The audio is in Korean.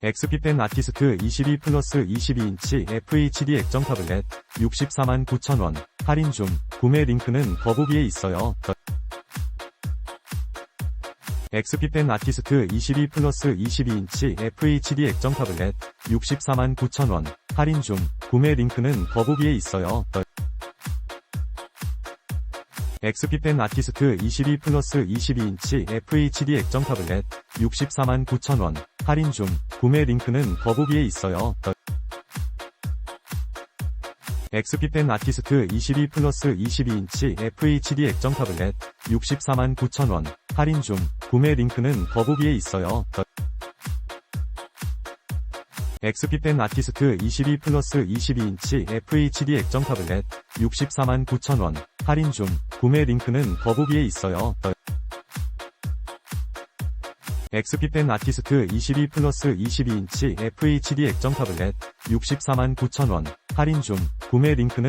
XP펜 아티스트 22 플러스 22인치 FHD 액정 타블렛 64만 9천원. 할인 중. 구매 링크는 더보기에 있어요. XP펜 아티스트 22 플러스 22인치 FHD 액정 타블렛 64만 9천원. 할인 중. 구매 링크는 더보기에 있어요. XP펜 아티스트 22 플러스 22인치 FHD 액정 타블렛 64만 9천원. 할인 중 구매 링크는 더보기에 있어요. XP펜 아티스트 22 플러스 22인치 FHD 액정 타블렛 64만 9천원 할인 중 구매 링크는 더보기에 있어요. XP펜 아티스트 22 플러스 22인치 FHD 액정 타블렛 64만 9천원 할인 중 구매 링크는 더보기에 있어요. XP펜 아티스트 22 플러스 22인치 FHD 액정 타블렛 64만 9천원. 할인 중 구매 링크는